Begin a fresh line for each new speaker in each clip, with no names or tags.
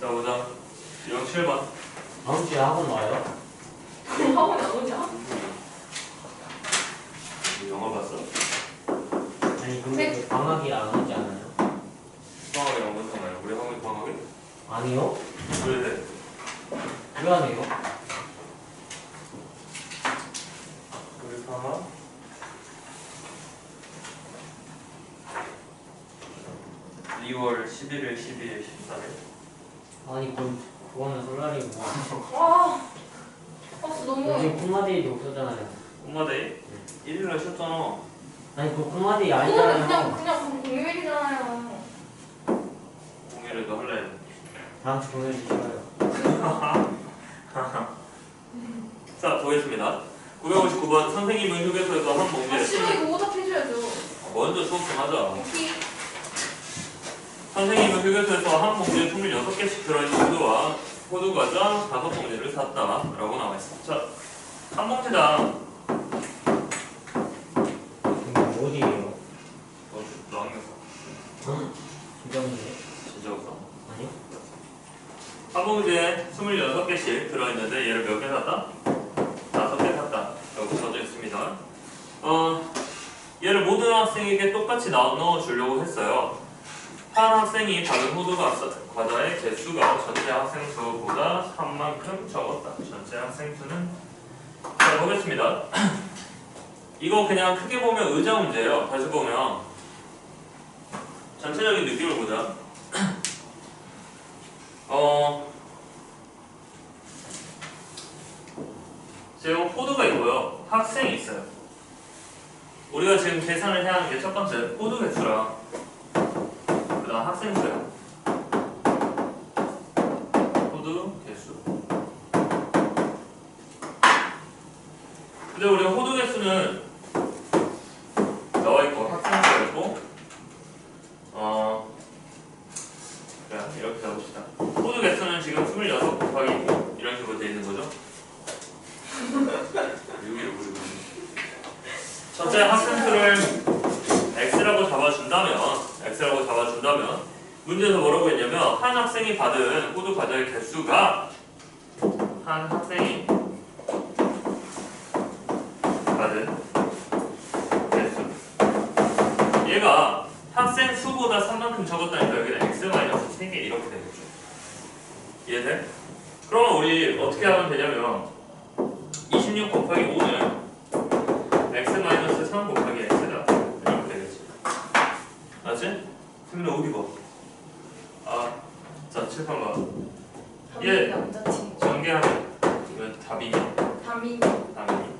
자 보자. 영 7번.
다음 주에 학원 와요?
학원 안 오냐?
영어 봤어?
아니 근데 그 방학이 안 오지 않아요?
방학이 안 본잖아요. 우리 학원이 방학이?
아니요?
왜 돼?
왜안 해요?
우리 방학? (2월 11일 12일 14일)
아니 그럼 그거는 설날이고
와. 버스 너무.
요즘 콩마데이도 없었잖아요
엄마데이? 1일날 쉬었잖아
아니 그 콩마데이
그거는
아니잖아요
그냥 그냥 공휴일이잖아요.
공일에도 할래
다음 주 공연 주시어요
자 보겠습니다 959번 선생님은 휴게소에서 한
아
봉지에
싫어 이거 오답 해줘야죠.
먼저 수업 좀 하자
오케이.
선생님은 휴게소에서 한 봉지에 26개씩 들어있는 호두와 호두 과자 5봉지를 샀다 라고 나와있어 자, 한 봉지당
어디에요?
어? 진짜 없어
아니요?
한 봉지에 26개씩 들어있는데 얘를 몇 개 샀다? 5개 샀다 라고 써져 있습니다 어, 얘를 모든 학생에게 똑같이 나- 넣어주려고 했어요 한 학생이 받은 호두가 과자의 개수가 전체 학생 수보다 3만큼 적었다. 전체 학생 수는 자 보겠습니다. 이거 그냥 크게 보면 의자 문제예요. 다시 보면 전체적인 느낌을 보자. 어 지금 호두가 있고요. 학생이 있어요. 우리가 지금 계산을 해야 하는 게 첫 번째 호두 개수랑 그 다음 학생 수예요 호두 개수. 근데 우리 호두 개수는 나와 있고 학생 수가 있고 어 그래 이렇게 잡읍시다 호두 개수는 지금 26 곱하기 2 이런 식으로 돼 있는 거죠 6위를 부르고 있는 첫째 학생 수를 x라고 잡아준다면 x라고 잡아준다면 문제에서 뭐라고 했냐면 한 학생이 받은 호두 과자의 개수가 한 학생이 받은 개수 얘가 학생 수보다 3만큼 적었다니까 여기는 x-3개 이렇게 되겠죠 이해돼? 그러면 우리 어떻게 하면 되냐면 26 곱하기 5는 x-3 곱하기 x다 이렇게 되겠지 맞지? 승민아 어디 봐? 아, 자 칠판 봐 예.
남자친구.
전개하면 이건 답이냐?
담임.
답이니?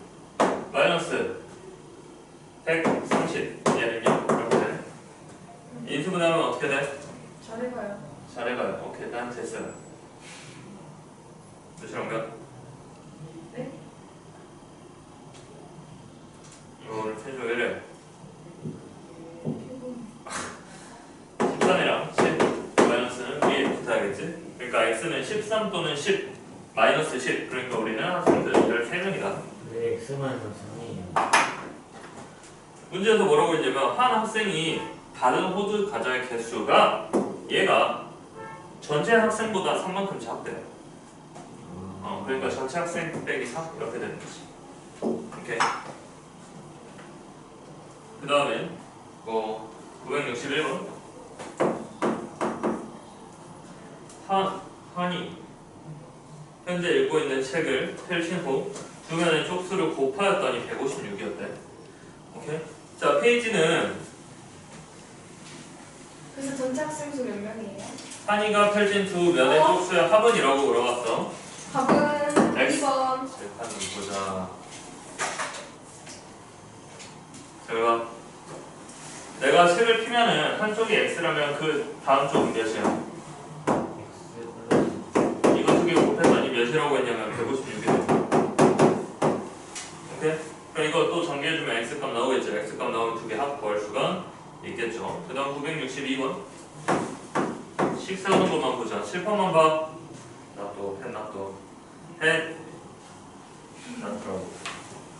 마이너스 130 얘는요? 이렇게 돼 인수분해하면 어떻게 돼?
잘해봐요.
잘해봐요 오케이 난 됐어요 몇이란가?
네?
이거 오늘 최저 1회
개봉.
13이랑 10 마이너스는 위에 붙어야겠지? 그러니까 x는 13 또는 10 마이너스 10 그러니까 우리는 학생들 13명이다
왜 X만 선생이에요?
문제에서 뭐라고 했냐면 한 학생이 받은 호두 과자의 개수가 얘가 전체 학생보다 3만큼 작대요. 어, 그러니까 전체 학생 빼기 3 이렇게 되는 거지. 그 다음에 뭐 961번. 한, 한이. 현재 읽고 있는 책을 펼친 후 주변의 쪽수를 곱하였더니 156이었대. 오케이 자 페이지는
그래서 전체 학생 수몇 명이에요?
한이가 펼친 두 면의
어?
쪽수의 합은 이라고 물어봤어
답은
X.
2번.
재판을 보자 결과 내가 책을 피면은 한쪽이 x라면 그 다음 쪽은 몇이야? 이거 두개 곱했더니 몇이라고 했냐면 156이야 오케이? 그럼 이거 또 전개해주면 x값 나오겠죠. x값 나오면 두 개 합 구할 수가 있겠죠. 그 다음 962번. 식 세우는 것만 보자. 칠판만 봐. 놔둬 펜 놔둬 펜 놔두라고.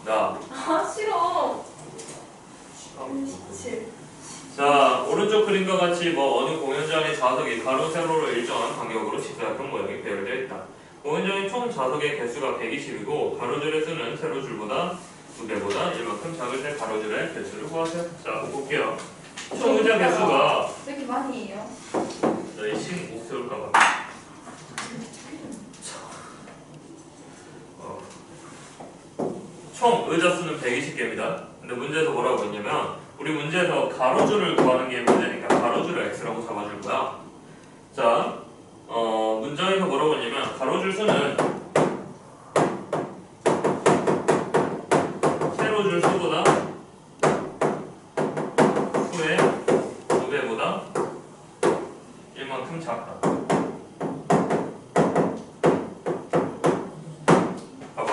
나.
아 싫어. 17.
자 오른쪽 그림과 같이 뭐 어느 공연장의 좌석이 가로 세로로 일정한 간격으로 치수할 총 좌석의 개수가 120이고 가로줄의 수는 세로줄보다 두 배보다 이만큼 작을 때 가로줄의 개수를 구하세요. 자 볼게요. 총 의자 개수가
왜 이렇게 많이 해요?
너희 신 옥세울까봐. 어. 총 의자 수는 120개입니다. 근데 문제에서 뭐라고 했냐면 우리 문제에서 가로줄을 구하는 게 문제니까 가로줄을 x라고 잡아줄 거야. 자, 어, 문장에서 뭐라고 했냐면 가로줄 수는 세로줄 수보다 수의 두 배보다 1만큼 작다. 봐봐.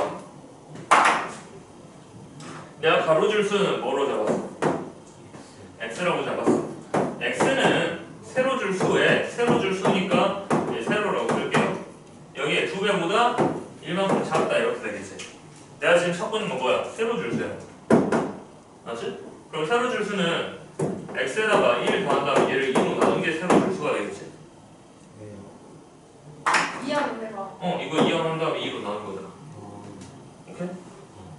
내가 가로줄 수는 뭐로 잡았어? x라고 잡았어. x는 세로줄 수에 세로줄 수니까 이제 세로라고 쓸게요. 여기에 두 배보다 1만큼 작다 이렇게 되겠지. 내가 지금 찾고 있는 건 뭐야? 세로줄 수야. 맞지? 그럼 세로줄 수는 x에다가 1 더한 다음에 얘를 2로 나눈 게 세로줄 수가 되겠지.
왜요?
이해하면 내가
어, 이거 2한 다음에 2로 나눈 거잖아.
어,
오케이?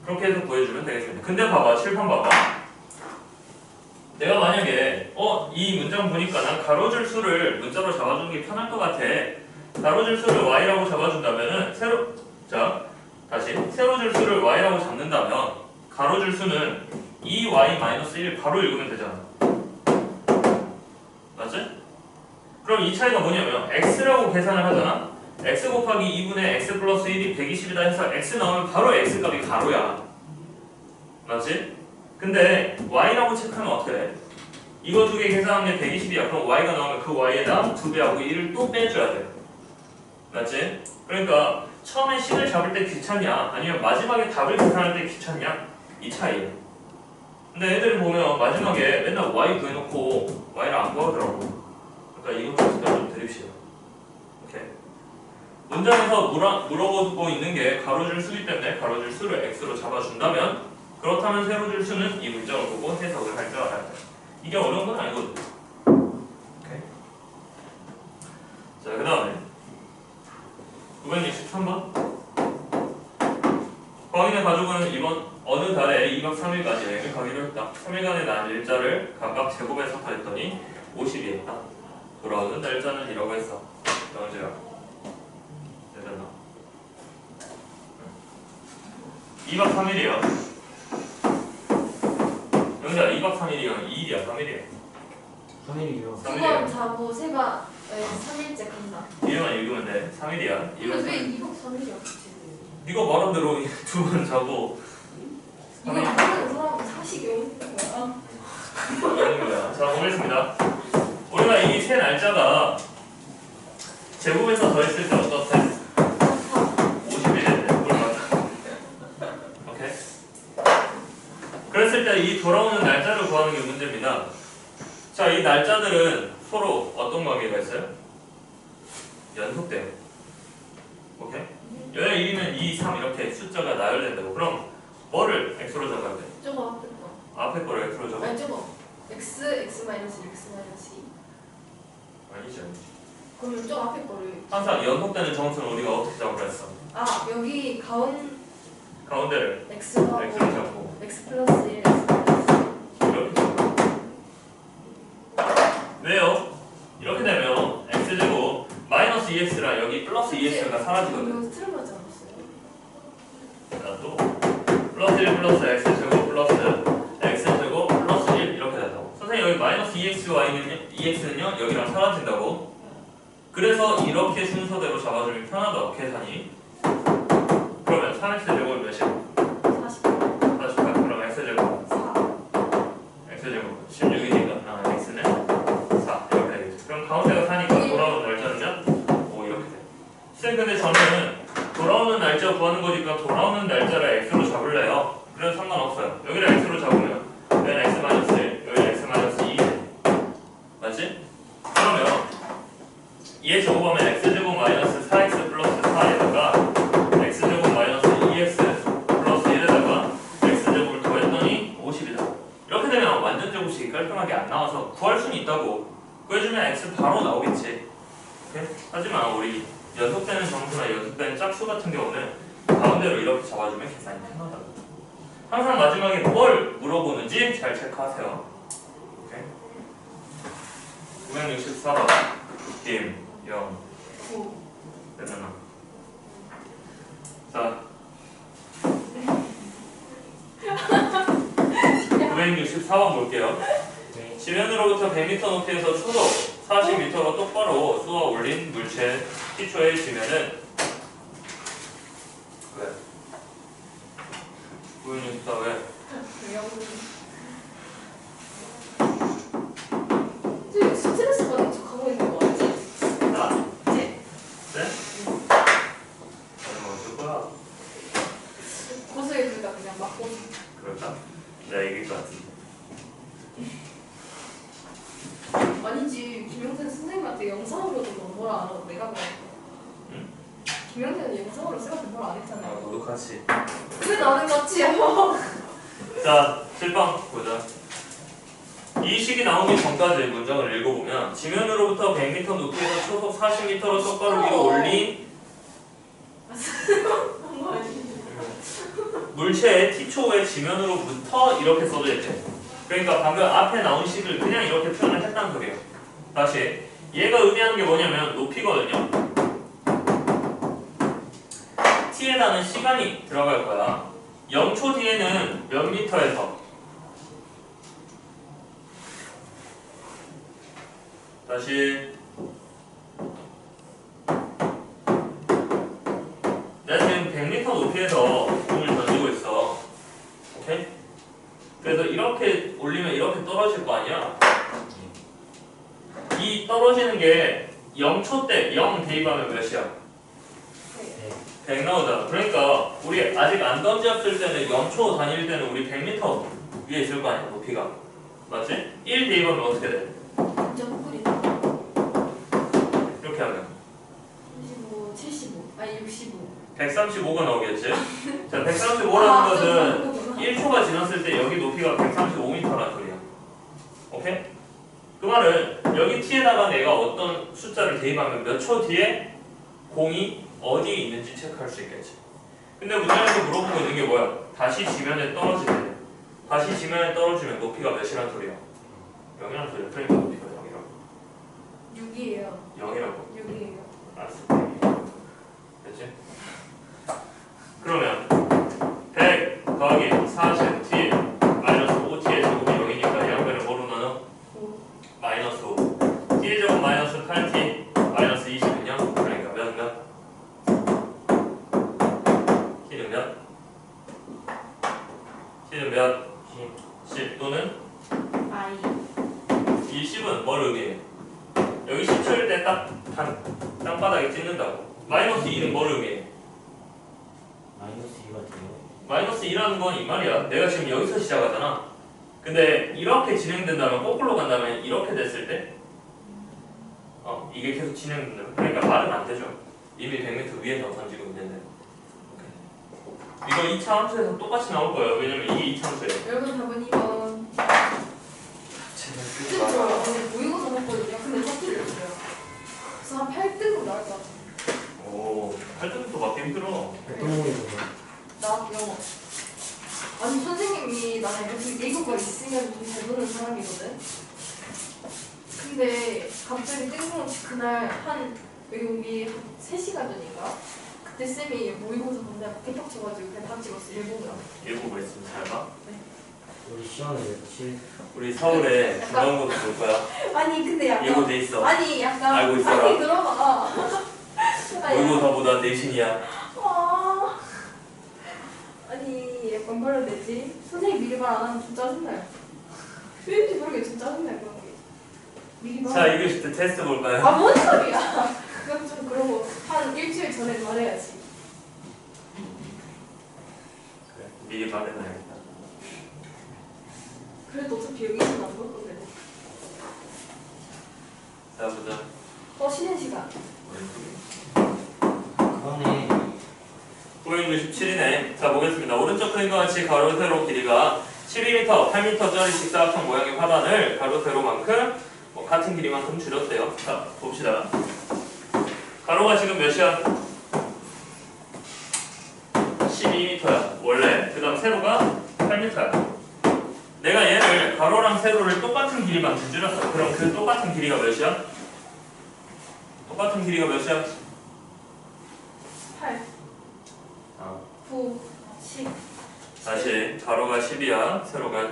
그렇게 해서 보여주면 되겠습니다. 근데 봐봐, 칠판 봐봐. 내가 만약에 어, 이 문장 보니까 난 가로줄 수를 문자로 잡아주는 게 편할 것 같아. 가로줄 수를 y라고 잡아준다면은 세로 자 다시 세로줄 수를 y라고 잡는다면 가로줄 수는 2y-1 바로 읽으면 되잖아. 맞지? 그럼 이 차이가 뭐냐면 x라고 계산을 하잖아. x 곱하기 2분의 x 플러스 1이 120이다 해서 x 나오면 바로 x 값이 가로야. 맞지? 근데 y라고 체크하면 어떻게 돼? 이거 두 개 계산하면 120이야. 그럼 y가 나오면 그 y에다 2배하고 1을 또 빼줘야 돼. 맞지? 그러니까 처음에 식을 잡을 때 귀찮냐? 아니면 마지막에 답을 계산할 때 귀찮냐? 이 차이예요. 근데 애들이 보면 마지막에 맨날 y 구해놓고 y를 안 구하더라고. 그러니까 이것도 진짜 좀 드립시다. 오케이. 문장에서 물어, 물어보고 있는 게 가로줄 수기 때문에 가로줄 수를 x로 잡아준다면 그렇다면 세로 줄 수는 이 문장을 보고 해석을 할 줄 알아야 돼. 이게 어려운 건 아니거든. 오케이. 자, 그 다음에 963번. 광인의 가족은 이번 어느 달에 2박 3일간 여행을 가기로 했다. 3일간의 날 일자를 각각 제곱해서 더했더니 50이 했다. 돌아오는 날짜는 이라고 했어. 영재야. 되잖아. 2박 3일이야. 영재야, 2박 3일이야. 2일이야, 3일이야.
3일이요.
2번 자고 세가 네, 3일째 간다.
이름만 읽으면 돼. 3일이야.
근데 왜 2박 3일이야?
네가 말한 대로 두 번 자고
이거 모르는 사람은 사식이 어디 거야?
아닌 거야. 자, 보겠습니다. 우리가 이 세 날짜가 제곱해서 더했을 때 어떻대? 50이 됐네. 뭘 맞아. 오케이. 그랬을 때 이 돌아오는 날짜를 구하는 게 문제입니다. 자, 이 날짜들은 서로 어떤 관계가 있어요? 연속돼요. 오케이? 여기 1이면 2, 3 이렇게 숫자가 나열된다고. 그럼 뭐를 x로 잡아야 돼?
저거 앞에 거.
앞에 거를 x로 잡아?
아니 저거. x, x 마이너스 1, x 마이너스 2.
아니지, 아니지.
그러면 저 앞에 거를.
항상 연속되는 정수는 우리가 어떻게 잡으라 했어?
아 여기 가운
가운데를
x하고
x로 잡고
x 플러스 1, x 마이너스 2.
이렇게. 왜요? 이렇게 되면 x제곱 마이너스 2x랑 여기 플러스 2x가 사라지거든.
이거 틀어맞지 않았어요?
자, 또 플러스 1 플러스 x제곱 플러스 x제곱 플러스 1 이렇게 된다고. 선생님 여기 마이너스 2xy는요, 2x는요 여기랑 사라진다고. 그래서 이렇게 순서대로 잡아주면 편하다 계산이. 그러면 3x제곱은 몇이야?
40,
48 그럼 x제곱
4.
x제곱 16이니까 아, x는 4 이렇게 되겠죠. 그럼 가운데가 4니까 돌아오는 날짜는요? 5 이렇게 돼. 쌤 근데 저는 돌아오는 날짜 구하는 거니까 돌아오는 날짜를 x로 잡을래요. 그래도 상관없어요. 여기를 x로 잡으면 하지만 우리 연속되는 정수나 연속되는 짝수 같은 경우는 가운데로 이렇게 잡아주면 계산이 편하다고. 항상 마지막에 뭘 물어보는지 잘 체크하세요. 오케이? 964번 김, 영,
오.
되잖아. 자. 964번 볼게요.
네.
지면으로부터 100m 높이에서 초속 40m로 똑바로 쏘아 올린 물체 T초의 지면은 왜? 964 왜?
스트레스 받는 척 하고 있는 거 알지?
나?
이제
네? 아니 어쩔 거야?
고소해주니까 그냥 맞고
그럴까? 내가 이길 것 같은데
아니지 김영준 영상으로도 너 뭐라 안 하고 내가 뭐라
응?
김영준은 영상으로 쌤한테 뭐라
안아
했잖아요
도둑하지
왜 나는 같이 해요?
자 7번 보자 이 식이 나오기 전까지 문장을 읽어보면 지면으로부터 100m 높이에서 초속 40m로 똑바로 위로 올린
한거?
물체의 T초의 지면으로부터 이렇게 써져 있대. 그러니까 방금 앞에 나온 식을 그냥 이렇게 표현을 했다는 소리예요. 다시 얘가 의미하는 게 뭐냐면 높이거든요. T에다는 시간이 들어갈 거야. 0초 뒤에는 몇 미터에서 다시 내가 지금 100m 높이에서 공을 던지고 있어. 오케이? 그래서 이렇게 올리면 이렇게 떨어질 거 아니야? 이 떨어지는 게 0초 때 0 대입하면 몇이야?
네.
100 나오잖아. 그러니까 우리 아직 안 던졌을 때는 0초 다닐 때는 우리 100m 위에 있을 거 아니야, 높이가. 맞지? 1 대입하면 어떻게 돼? 이렇게 하면
35, 75 아니 65
135가 나오겠지? 자, 135라는
아,
것은
저
1초가 지났을 때 여기 높이가 135m라는 소리야. 오케이? 그 말은 여기 t에다가 내가 어떤 숫자를 대입하면 몇 초 뒤에 공이 어디에 있는지 체크할 수 있겠지. 근데 문장에서 물어보고 있는 게 뭐야? 다시 지면에 떨어지면 다시 지면에 떨어지면 높이가 몇이란 소리야? 0이란 소리야. 그러니까 높이가 0이라고.
6이에요
0이라고.
6이에요
알았어. 됐지? 그러면 100 더하기 40 t 마이너스 5t의 제곱이 0이니까 양변을 뭐로 나눠?
5
마이너스 5 t의 제곱 마이너스 8t 마이너스 20은 0 그러니까 몇 몇? t는 몇? t는 몇? 10 또는
아이
이 10은 뭘 의미해? 여기 10초일 때딱 땅바닥에 찍는다고 마이너스 2는 뭘 의미해?
마이너스 2가 돼요.
마이너스 2라는 건 이 말이야. 내가 지금 여기서 시작하잖아. 근데 이렇게 진행된다면 거꾸로 간다면 이렇게 됐을 때 어, 이게 계속 진행된다면 그러니까 말은 안 되죠. 이미 100m 위에서 던지고 있는데 오케이. 이거 2차 함수에서 똑같이 나올 거예요. 왜냐면 이게 2차 함수예요.
여러분 답은 2번
제발
그쵸 근데 모의고사 먹거든요 근데 사투리를 써요 그래서 한 8등으로 나올 것 같아
오, 8등도 맞기 힘들어.
동물에서
나 영어 아니 선생님이 나는 이렇게 외국어 있으면 좀 잘 보는 사람이거든 근데 갑자기 뜬금없이 그날 한 외국이 한 3시간 전인가 그때 쌤이 모의고사 본다고 개빡쳐가지고 그냥 다 찍었어 일본어로
일곱 있으면 잘 봐.
우리 시간을 며칠
우리 서울에 중앙고도 볼 거야.
아니 근데 약간
예고 돼 있어.
아니 약간
알고 있어라.
아니 들어봐 아니,
모의고사보다 내신이야.
아 아니 약간 뭐라 해야 되지 선생님 미리 말 안 하면 좀 짜증나요 왠지 모르게 좀 짜증나요 그런 게 미리 말
자, 이거 때 테스트 볼까요?
아, 뭔 소리야? 그건 좀 그러고 한 일주일 전에 말해야지.
그래, 미리 말해놔야겠다.
그래도 어차피 여기서는 안 볼 건데.
자, 보자.
어, 쉬는 시간.
그거네.
967이네. 자, 보겠습니다. 오른쪽 그림과 같이 가로, 세로 길이가 12m, 8m짜리 직사각형 모양의 화단을 가로, 세로만큼 뭐 같은 길이만큼 줄였대요. 자, 봅시다. 가로가 지금 몇이야? 12m야 원래 그 다음 세로가 8m야 내가 얘를 가로랑 세로를 똑같은 길이만큼 줄였어 그럼 그 똑같은 길이가 몇이야? 똑같은 길이가 몇이야?
8,
아.
9, 10.
다시 가로가 10이야 세로가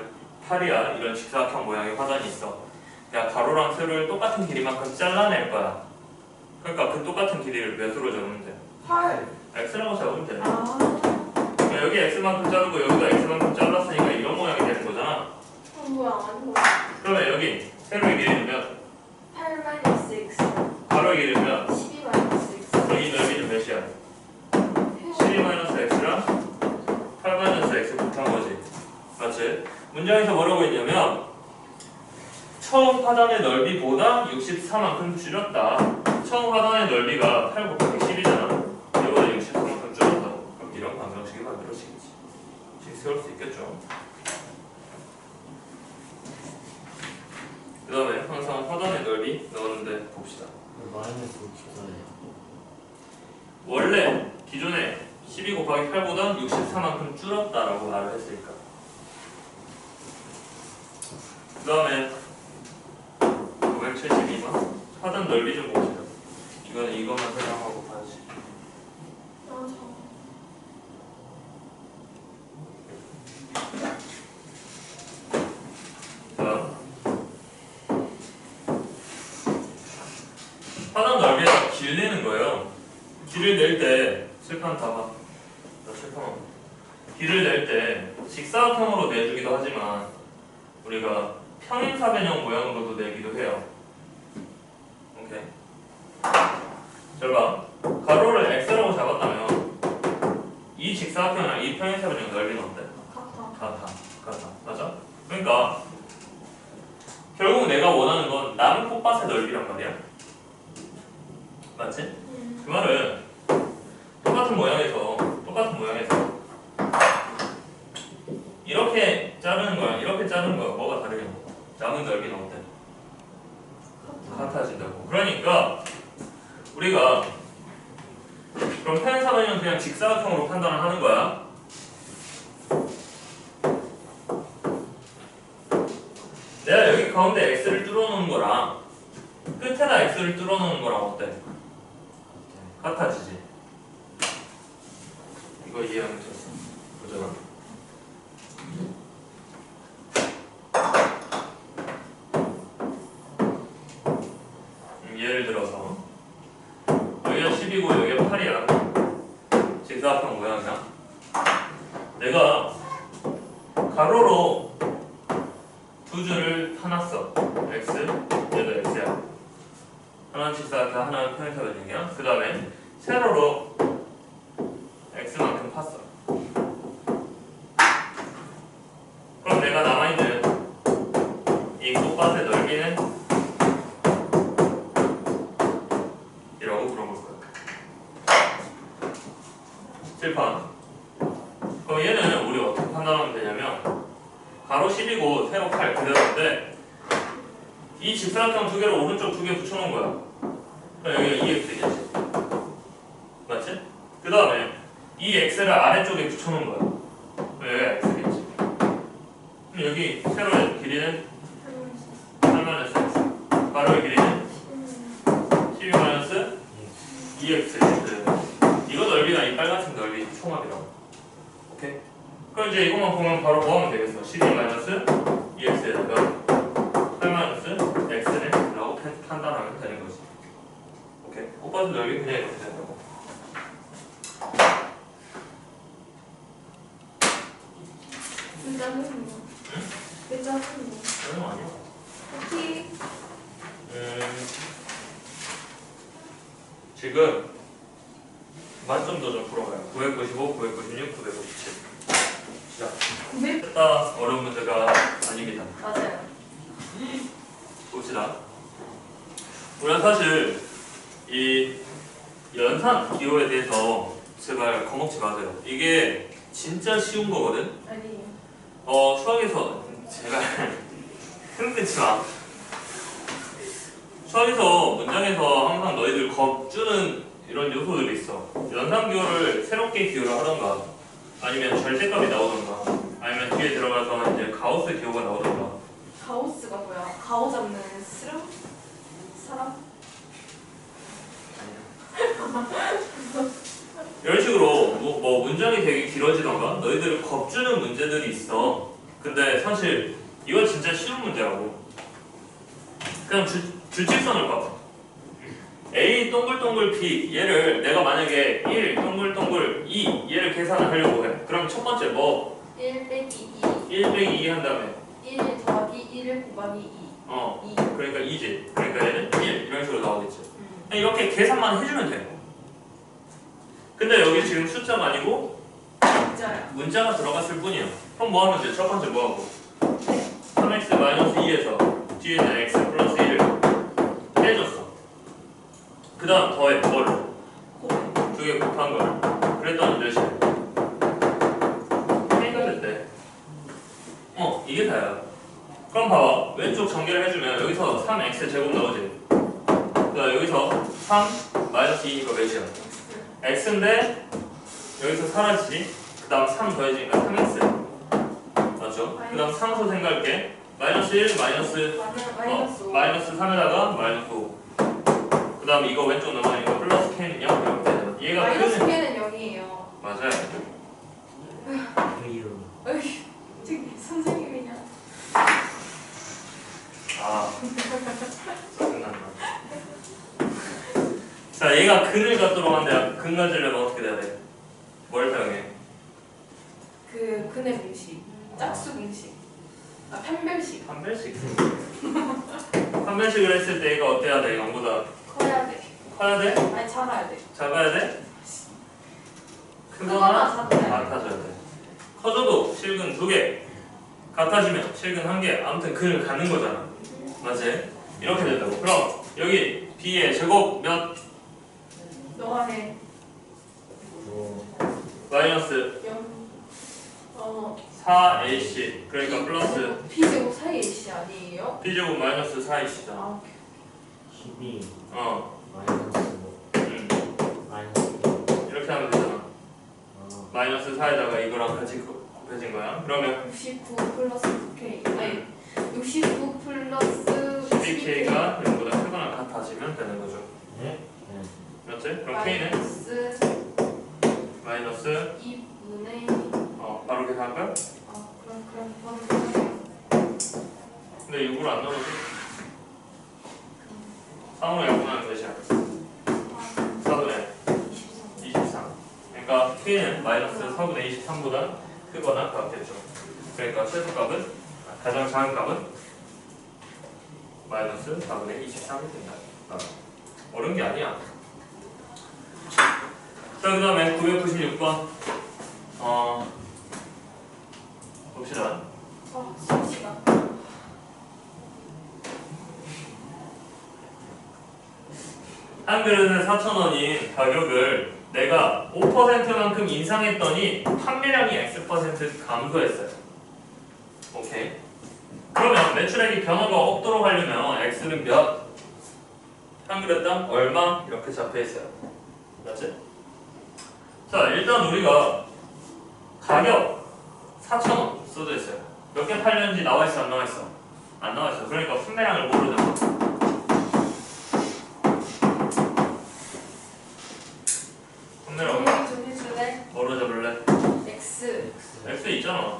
8이야 이런 직사각형 모양의 화단이 있어 야 가로랑 세로를 똑같은 길이만큼 잘라낼 거야 그러니까 그 똑같은 길이를 몇으로 적으면 돼?
8.
x라고 적으면 돼
아,
그러니까 여기 x만큼 자르고 여기가 x만큼 잘랐으니까 이런 모양이 되는 거잖아
어, 뭐야, 아닌 거
그러면 여기 세로의 길이는 몇?
8 마이너스 x.
가로의 길이는 몇?
12 마이너스 x.
그럼 이 넓이는 몇이야? 12-x랑 8-x 곱한 거지. 맞지? 문장에서 뭐라고 했냐면 처음 화단의 넓이보다 64만큼 줄였다. 처음 화단의 넓이가 8 곱하기 10이잖아. 이거보다 64만큼 줄였다 그럼 이런 방정식이 만들어지겠지. 식 세울 수 있겠죠? 그 다음에 항상 화단의 넓이 넣었는데 봅시다.
마이너스 64예요.
원래 기존에 12 곱하기 8보다 64만큼 줄었다라고 말을 했으니까. 그 다음에 572번 하단 넓이 좀 봅시다. 이거는 이것만 설명하고 봐야지
아, 저.
다음 하단 넓이에서 길 내는 거예요 길을 낼 때 칠판 봐봐 나 칠판 없네. 길을 낼 때 직사각형으로 내주기도 하지만 우리가 평행사변형 모양으로도 내기도 해요 오케이 잘봐 가로를 x라고 잡았다면 이 직사각형이랑 이 평행사변형 넓이는 어때?
같아.
같아 같아 맞아? 그러니까 결국 내가 원하는 건 나무 꽃밭의 넓이란 말이야 맞지?
음.
그 말은 똑같은 모양에서 똑같은 모양에서 이렇게 자르는 거랑 이렇게 자르는 거가 뭐가 다르냐고 남은 넓이는 어때?
같아.
같아진다고 그러니까 우리가 그럼 평행사변형 그냥 직사각형으로 판단을 하는 거야 내가 여기 가운데 x를 뚫어놓은 거랑 끝에다 x를 뚫어놓은 거랑 어때? 같아지지 이거 이해하면 됐어 보잖아 음, 예를 들어서 여기가 10이고 여기가 8이야 직사각형 모양이야 내가 가로로 두 줄을 파놨어 x 얘도 x야 하나는 직사각형 하나는 평행사변형이야 그 다음에 세로로 x만큼 팠어 그럼 내가 남아있는 이 꽃밭의 넓이는 이라고 물어볼 거야 칠판 그럼 얘는 우리 어떻게 판단하면 되냐면 가로 10이고 세로 8 그대로인데 이 직사각형 두 개를 오른쪽 두 개 붙여놓은 거야 그럼 여기가 2x겠지 맞지? 그 다음에 이 x를 아래쪽에 붙여놓은 거야 그럼 여기가 x겠지 그럼 여기 세로의 길이는 8 x 가로의 길이는 12 마이너스 2x 이거 넓이가 이 빨간색 넓이 총합이라고 오케이 그럼 이제 이것만 보면 바로 뭐 하면 되겠어? 12 마이너스 2x에다가 8 마이너스 x네 라고 판- 판단하면 되는 거지. 오케이? 꽃밭의 넓이 그냥 이렇게 된다고
왜 짜증나? 왜 짜증나?
그런 아니야
오케이.
음, 지금 만점도 좀 풀어봐요 995, 996, 997 시작
왜?
됐다 어려운 문제가 아닙니다
맞아요.
봅시다. 우리가 사실 이 연산 기호에 대해서 제발 겁먹지 마세요. 이게 진짜 쉬운 거거든.
아니.
어 수학에서 제발 흔들지 마. 겁주는 이런 요소들이 있어. 연산 기호를 새롭게 기호를 하던가 아니면 절대값이 나오던가 아니면 뒤에 들어가서 이제 가우스 기호가 나오던가
가오스가 뭐야? 가오 잡는 스름? 사람?
이런 식으로 뭐, 뭐 문장이 되게 길어지던가 너희들이 겁주는 문제들이 있어. 근데 사실 이건 진짜 쉬운 문제라고. 그냥 주, 주칙선을 봐봐. A 동글동글 B 얘를 내가 만약에 1 동글동글 2 얘를 계산을 하려고 해. 그럼 첫 번째 뭐
1 빼기
1 빼기 2 한 다음에
2 1 더하기 1 곱하기 2
어
2
그러니까 2지. 그러니까 얘는 1 이런 식으로 나오겠지.
음.
이렇게 계산만 해주면 돼. 근데 여기 지금 숫자가 아니고
진짜야
문자가 들어갔을 뿐이야. 그럼 뭐 하면 돼? 첫 번째 뭐 하고? 3x 마이너스 2에서 뒤에는 x 플러스 1을 빼줬어. 그 다음 더해 뭘?
곱
두 개 곱한 걸. 그랬더니 몇이야? K가 됐대. 어, 이게 다야. 그럼 봐봐. 왼쪽 전개를 해주면 여기서 3x 제곱 나오지. 그 여기서 3 마이너스 2니까 몇이야? x인데 여기서 사라지지. 그 다음 3 더해지니까 3x. 맞죠? 그 다음 상수 생각할게. 마이너스 1, 마이너스 어,
5
마이너스 3에다가 마이너스 5. 그 다음 이거 왼쪽 넘어가니까 플러스 k는 0 이렇게 되잖아. 얘가
마이너스 K는 0이에요
맞아요.
저기 선생님이냐
아 짜증난다. 자 얘가 근을 갖도록 하는데 근 가지려면 어떻게 돼야 돼? 뭘 사용해?
그 근의 공식 짝수 공식 아 편별식
판별식. 판별식을 했을 때 얘가 어때야 돼? 0보다
커야 돼
커야 돼?
아니 작아야 돼
작아야 돼?
크거나
같아져야 돼. 커져도 실근 두 개, 같아지면 실근 한 개. 아무튼 근을 갖는 거잖아. 맞지? 이렇게 된다고. 그럼 여기 b의 제곱 몇
너가
해뭐
마이너스
0. 어,
4ac 그러니까 플러스
B제곱 사이 A씨 아니에요?
b제곱 마이너스 4ac잖아.
아,
12
어,
마이너스 뭐
음,
마이너스
이렇게 하면 되잖아.
어,
마이너스 4에다가 이거랑 같이 곱- 곱해진 거야. 그러면
69 플러스 9K 아니 69 플러스 12K
12k가 0보다 크거나 같아지면 되는 거죠.
네? 네.
맞지? 그럼 k는
마이너스
마이너스
2분의
어 바로 계산할까요?
아 그럼 그럼 그럼
근데 6으로 안 넣어도 3으로 약분하면 몇이야?
아,
4분의
23
23 그러니까 k는 마이너스 4분의 23보다 크거나 같겠죠 그러니까 최소값은 가장 작은 값은? 마이너스 4분의 23이 된다. 아, 어려운 게 아니야. 자 그 다음에 996번. 어 봅시다.
아 수시간
한 그릇에 4,000원인 가격을 내가 5%만큼 인상했더니 판매량이 X% 감소했어요. 오케이. 매출액이 변화가 없도록 하려면 X는 몇? 한 그릇당 얼마? 이렇게 잡혀 있어요. 맞지? 자, 일단 우리가 가격 4,000원 써져 있어요. 몇 개 팔렸는지 나와 있어, 안 나와 있어? 안 나와 있어. 그러니까 판매량을 모르잖아. 판매량
정리 좀 해줄래?
뭐로 잡을래?
X
X 있잖아.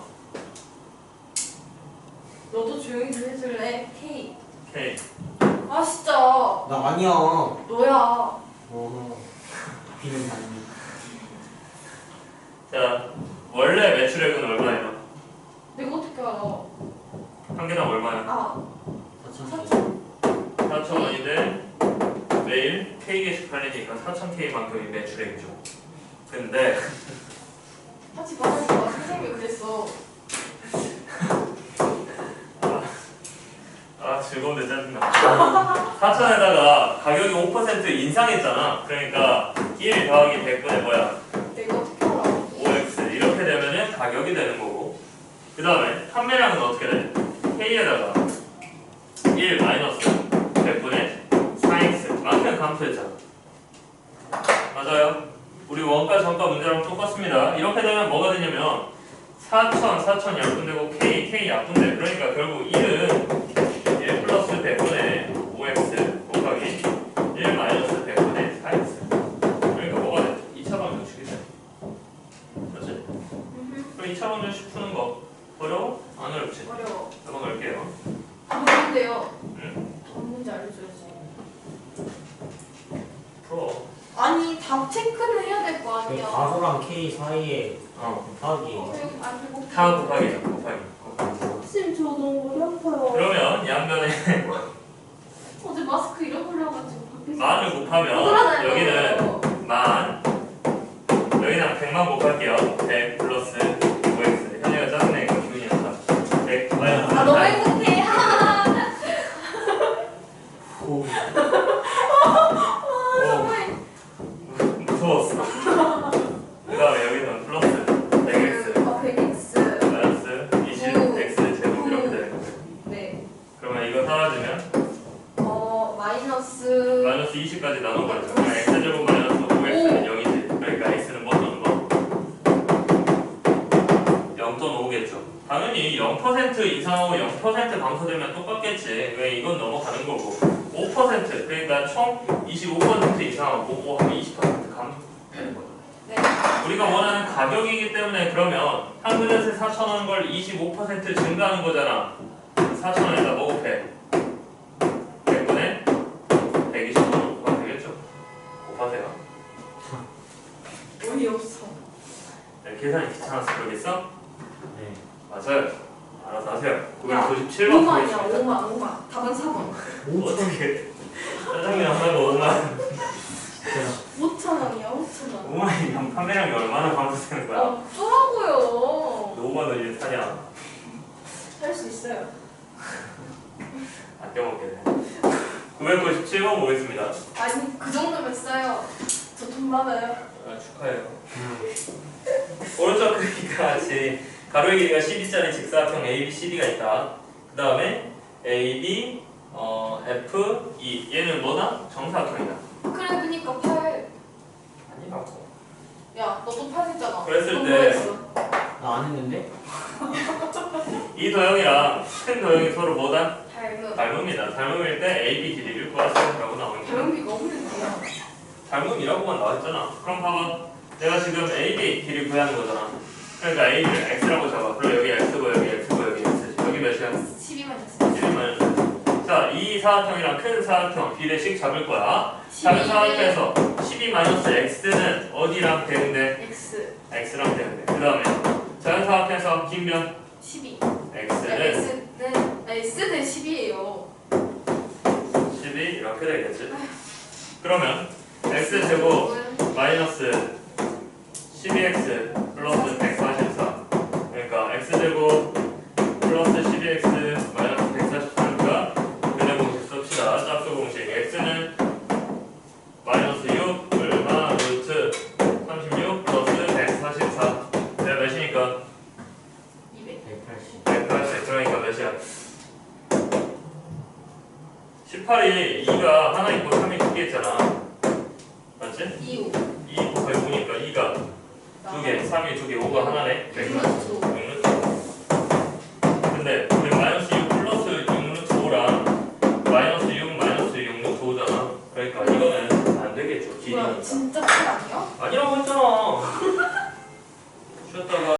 너도 조용히 좀 해줄래? K
K.
아 진짜
나 아니야.
너야?
어. 비는 아니
자, 원래 매출액은 얼마예요?
내가 어떻게 알아?
한 개당 얼마야?
아
4천
4천.
4,000원인데 매일 K개씩 팔리니까 4,000K만큼이 매출액이죠. 근데
같이 받았어 선생님이 그랬어.
아 즐거운데 짜증나. 4,000에다가 가격이 5% 인상했잖아. 그러니까 1 더하기 100분의 뭐야?
내가 어떻게 알아
5x 이렇게 되면은 가격이 되는 거고 그 다음에 판매량은 어떻게 돼? K에다가 1 마이너스 100분의 4x 만큼 감소했잖아 맞아요. 우리 원가 정가 문제랑 똑같습니다. 이렇게 되면 뭐가 되냐면 4천, 4천 약분되고 K, K 약분돼. 그러니까 결국 1은 1 플러스 100분의 5x 곱하기 1 마이너스 100분의 4x. 그러니까 뭐가 돼? 2차 방정식이 돼. 그렇지? 그럼 2차 방정식 푸는 거 어려워? 안 어렵지?
어려워.
넘어갈게요.
뭔데요?
응?
뭔 문제 알려줘야지.
풀어.
아니 답 체크는 해야 될 거
그
아니야.
가소랑 K 사이에
어.
곱하기
어, 여기 아니 뭐.
다. 곱하기. 곱하기.
쌤, 저 너무 어려워요.
그러면 양변에
어제 마스크 잃어버려가지고 밖에서.
만을 곱하면
돌아다녀요.
여기는 만 당연히 0% 이상하고 0% 감소되면 똑같겠지 왜 이건 넘어가는 거고 5% 그러니까 총 25% 이상하고 5 하면 20% 감소되는 거죠
네.
우리가 원하는 가격이기 때문에 그러면 한 그릇에 4,000원 걸 25% 증가하는 거잖아 4,000원에다 뭐 곱해? 100분에 120원 곱하면 되겠죠? 곱하세요
어이없어.
네, 계산이 귀찮아서 그러겠어?
네.
맞아요 알아서 하세요
야,
997번
5만이야, 5만, 5만. 답은 4번.
5천
어떻게 짜장면 하나로 5만
진짜
5천 원이야, 5천 원.
5만이면 판매량이 얼마나 감소되는 거야?
어, 어쩌라고요.
너 5만 원이 사냐?
할 수 있어요.
아껴먹게 돼 997번 보겠습니다
아니, 그 정도면 싸요. 저 돈 많아요.
아, 축하해요 오른쪽 그림과 같이 가로의 길이가 12짜리 직사각형 ABCD가 있다. 그 다음에 AB, 어, F, E 얘는 뭐다? 정사각형이다.
그래, 그니까 8.
아니라고.
야, 너도 8 했잖아.
그랬을
넌
때-
뭐 했어?
나안 했는데?
이 도형이랑 큰 도형이 서로 뭐다?
닮음.
닮음이다. 닮음일 때 AB 길이를 구하세요라고 나오는 거야.
닮음비가 없는데요.
닮음이라고만 나왔잖아. 그럼 봐봐. 내가 지금 AB 길이 구하는 거잖아. 그러니까 A를 X라고 잡아. 그럼 여기 X고 여기 X고 여기 X지. 여기 몇이야?
12만 했어.
12마이너스. 자, 이 사각형이랑 큰 사각형 비례식 잡을 거야. 작은 사각형에서 12 마이너스 x는 어디랑 대응돼?
X.
x랑 대응돼. 그 다음에 작은 사각형에서 긴면
12.
x는
X는, 아니, S는 10이에요.
12 이렇게 되겠지. 그러면 x 제곱 마이너스 12x 3dx 마이너스 143과 변형 공식 씁시다. 짝수 공식 x는 마이너스 6 얼마 루트 36 플러스 144 내가 몇이니까?
280
180
그러니까 몇이야? 18이 2가 하나 있고 3이 두개 있잖아 맞지?
2, 5
2 곱하기 5니까 2가 두개 3이 두개 5가 하나네
100루트 100루트 근데 아니라고 했잖아. 쉬었다가.